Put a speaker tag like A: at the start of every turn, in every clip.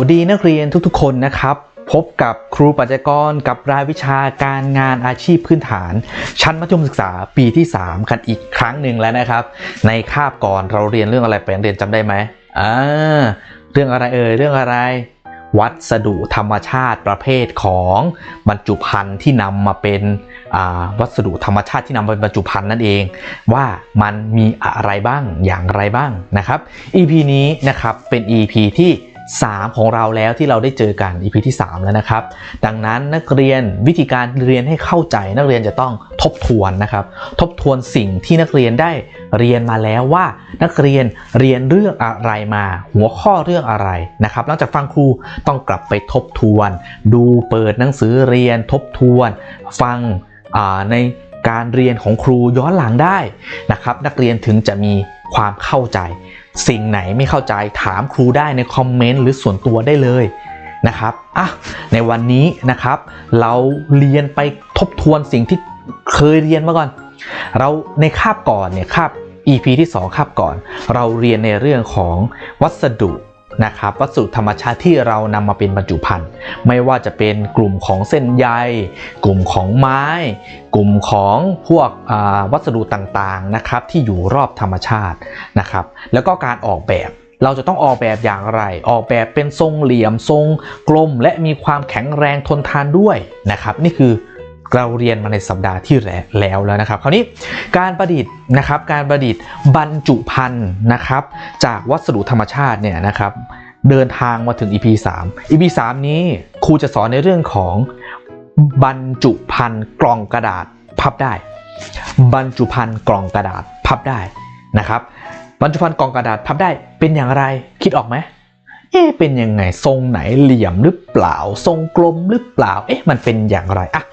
A: วัสดีนักเรียนทุกๆ คนนะครับ พบกับครูปัจจกรกับรายวิชาการงานอาชีพพื้นฐาน ชั้นมัธยมศึกษาปีที่ 3 กันอีกครั้งหนึ่งแล้วนะครับ ในคาบก่อนเราเรียนเรื่องอะไรไปนักเรียนจำได้ไหมอ่าเรื่องอะไรเอ่ยเรื่องอะไร วัสดุธรรมชาติประเภทของบรรจุภัณฑ์ที่นำมาเป็นอ่าวัสดุธรรมชาติที่นำมาเป็นบรรจุภัณฑ์นั่นเอง ว่ามันมีอะไรบ้างอย่างไรบ้างนะครับ EP นี้นะครับเป็น EP ที่ 3 ของเราแล้วที่เราได้เจอกัน EP ที่ 3 แล้วนะครับ ดังนั้นนักเรียนวิธีการเรียนให้เข้าใจนักเรียนจะต้องทบทวนนะครับ ทบทวนสิ่งที่นักเรียนได้เรียนมาแล้วว่านักเรียนเรียนเรื่องอะไรมา หัวข้อเรื่องอะไรนะครับหลังจากฟังครูต้องกลับไปทบทวน ดูเปิดหนังสือเรียนทบทวน ฟังในการเรียนของครูย้อนหลังได้นะครับ นักเรียนถึงจะมีความเข้าใจ สิ่งไหนไม่เข้าใจถามครูได้ในคอมเมนต์หรือส่วนตัวได้เลยนะครับอะในวันนี้นะครับ เราเรียนไปทบทวนสิ่งที่เคยเรียนมาก่อน เราในคาบก่อนเนี่ยคาบ EP ที่ 2 คาบก่อน เราเรียนในเรื่องของวัสดุ นะครับวัสดุธรรมชาติที่เรานำมาเป็นบรรจุภัณฑ์ไม่ว่าจะเป็นกลุ่มของเส้นใย กลุ่มของไม้ กลุ่มของพวกวัสดุต่างๆนะครับที่อยู่รอบธรรมชาตินะครับ แล้วก็การออกแบบเราจะต้องออกแบบอย่างไร ออกแบบเป็นทรงเหลี่ยมทรงกลม และมีความแข็งแรงทนทานด้วยนะครับ นี่คือ เราเรียนมาในสัปดาห์ที่แล้วแล้วนะครับ คราวนี้การประดิษฐ์นะครับ การประดิษฐ์บรรจุภัณฑ์นะครับ จากวัสดุธรรมชาติเนี่ยนะครับ เดินทางมาถึง EP 3 EP 3 นี้ครูจะสอนในเรื่องของบรรจุภัณฑ์กล่องกระดาษพับได้ บรรจุภัณฑ์กล่องกระดาษพับได้นะครับ บรรจุภัณฑ์กล่องกระดาษพับได้เป็นอย่างไรคิดออกไหมเอ๊ะเป็นยังไงทรงไหนเหลี่ยมหรือเปล่า ทรงกลมหรือเปล่า เอ๊ะมันเป็นอย่างไรอะ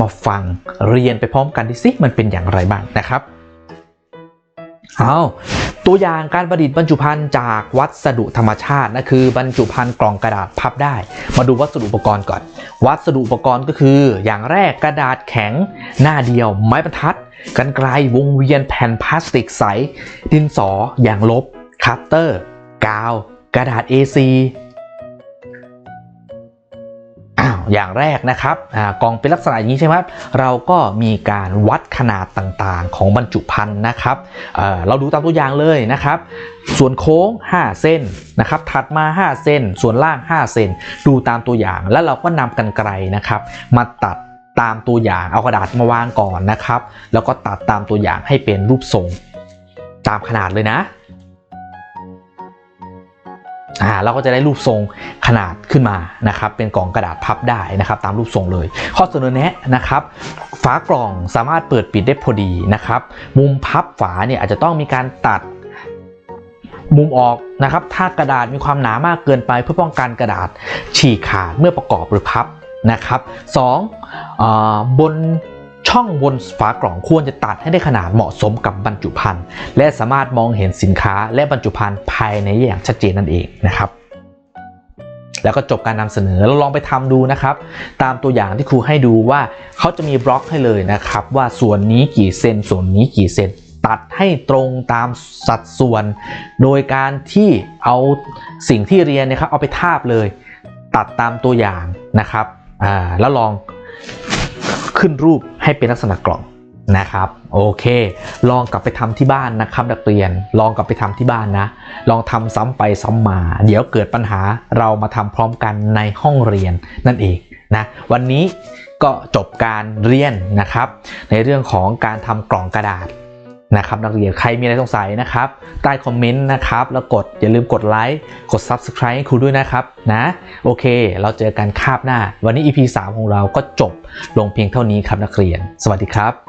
A: มาฟังเรียนไปพร้อมกันดิสิมันเป็นอย่างไรบ้างนะครับเอาตัวอย่างการประดิษฐ์บรรจุภัณฑ์จากวัสดุธรรมชาตินะคือบรรจุภัณฑ์กล่องกระดาษพับได้ มาดูวัสดุอุปกรณ์ก่อน วัสดุอุปกรณ์ก็คือ อย่างแรกกระดาษแข็ง หน้าเดียว ไม้บรรทัดกันไกลวงเวียนแผ่นพลาสติกใส ดินสออย่างลบคัตเตอร์ กาว กระดาษ A4 อย่างแรกนะครับกล่องเป็นลักษณะอย่างนี้ใช่ไหมเราก็มีการวัดขนาดต่างๆ ของบรรจุภัณฑ์นะครับเเราดูตามตัวอย่างเลยนะครับ ส่วนโค้ง 5 เส้นนะครับถัดมา 5 เส้น ส่วนล่าง 5 เส้น ดูตามตัวอย่างแล้วเราก็นำกันไกลนะครับ มาตัดตามตัวอย่างเอากระดาษมาวางก่อนนะครับ แล้วก็ตัดตามตัวอย่างให้เป็นรูปทรงตามขนาดเลยนะ อ่าเราก็จะได้รูปทรงขนาดขึ้นมานะครับเป็นกล่องกระดาษพับได้นะครับตามรูปทรงเลย ข้อเสนอแนะนะครับฝากล่องสามารถเปิดปิดได้พอดีนะครับมุมพับฝาเนี่ยอาจจะต้องมีการตัดมุมออกนะครับถ้ากระดาษมีความหนามากเกินไปเพื่อป้องกันกระดาษฉีกขาดเมื่อประกอบหรือพับนะครับสองอบน ช่องบนฝากล่องควรจะตัดให้ได้ขนาดเหมาะสมกับบรรจุภัณฑ์และสามารถมองเห็นสินค้าและบรรจุภัณฑ์ภายในอย่างชัดเจนนั่นเองนะครับแล้วก็จบการนำเสนอเราลองไปทำดูนะครับ ตามตัวอย่างที่ครูให้ดูว่าเขาจะมีบล็อกให้เลยนะครับ ว่าส่วนนี้กี่เซนส่วนนี้กี่เซนตัดให้ตรงตามสัดส่วน โดยการที่เอาสิ่งที่เรียนนยครับเอาไปทาบเลย ตัดตามตัวอย่างนะครับอ่าแล้วลอง ขึ้นรูปให้เป็นลักษณะกล่องนะครับโอเค ลองกลับไปทำที่บ้านนะครับนักเรียนลองกลับไปทำที่บ้านนะ ลองทำซ้ำไปซ้ำมา เดี๋ยวเกิดปัญหาเรามาทำพร้อมกันในห้องเรียนนั่นเองนะวันนี้ก็จบการเรียนนะครับ ในเรื่องของการทำกล่องกระดาษ นะครับนักเรียนใครมีอะไรสงสัยนะครับ ใต้คอมเมนต์นะครับ แล้วกดอย่าลืมกดไลค์กด Subscribe ให้ครูด้วยนะครับนะโอเค เราเจอกันคาบหน้า วันนี้ EP 3 ของเราก็จบลงเพียงเท่านี้ครับนักเรียน สวัสดีครับ